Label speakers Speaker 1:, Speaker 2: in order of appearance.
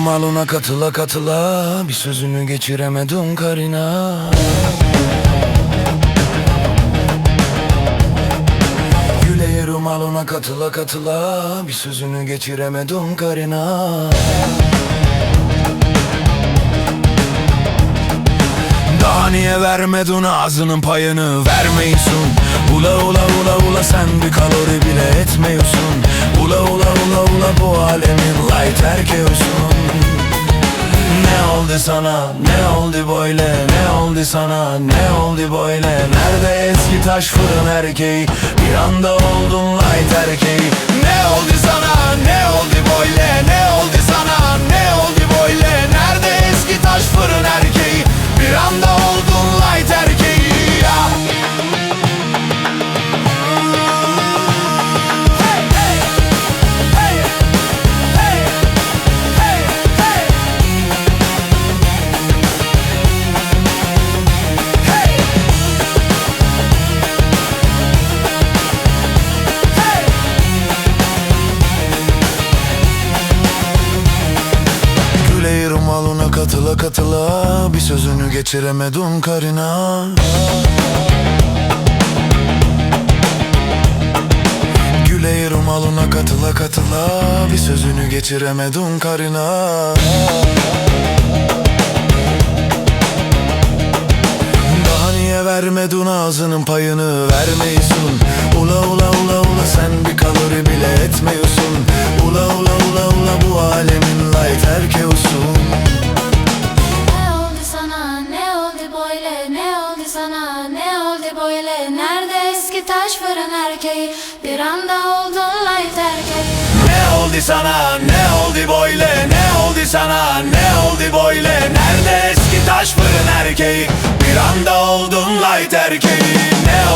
Speaker 1: maluna katıla katıla Bir sözünü geçiremedim karına. Güle maluna katıla katıla Bir sözünü geçiremedim karına. Daha niye vermedin ağzının payını? Vermeyisun. Ula ula ula ula sen bir kalori bile etmiyorsun. Ula ula erkeğisin Ne oldu sana? Ne oldu böyle? Ne oldu sana? Ne oldu böyle? Nerede eski taş fırın erkeği? Bir anda oldun light erkeği katıla Bir sözünü geçiremedim karına. Güleyirim alına katıla katıla Bir sözünü geçiremedim karına. Daha niye vermedin ağzının payını vermeyisun
Speaker 2: taş fırın erkeği. Bir anda oldun light erkeği
Speaker 1: Ne oldu sana? Ne oldu böyle? Ne oldu sana? Ne oldu böyle? Nerede eski taş fırın erkeği? Bir anda oldun light erkeği. Ne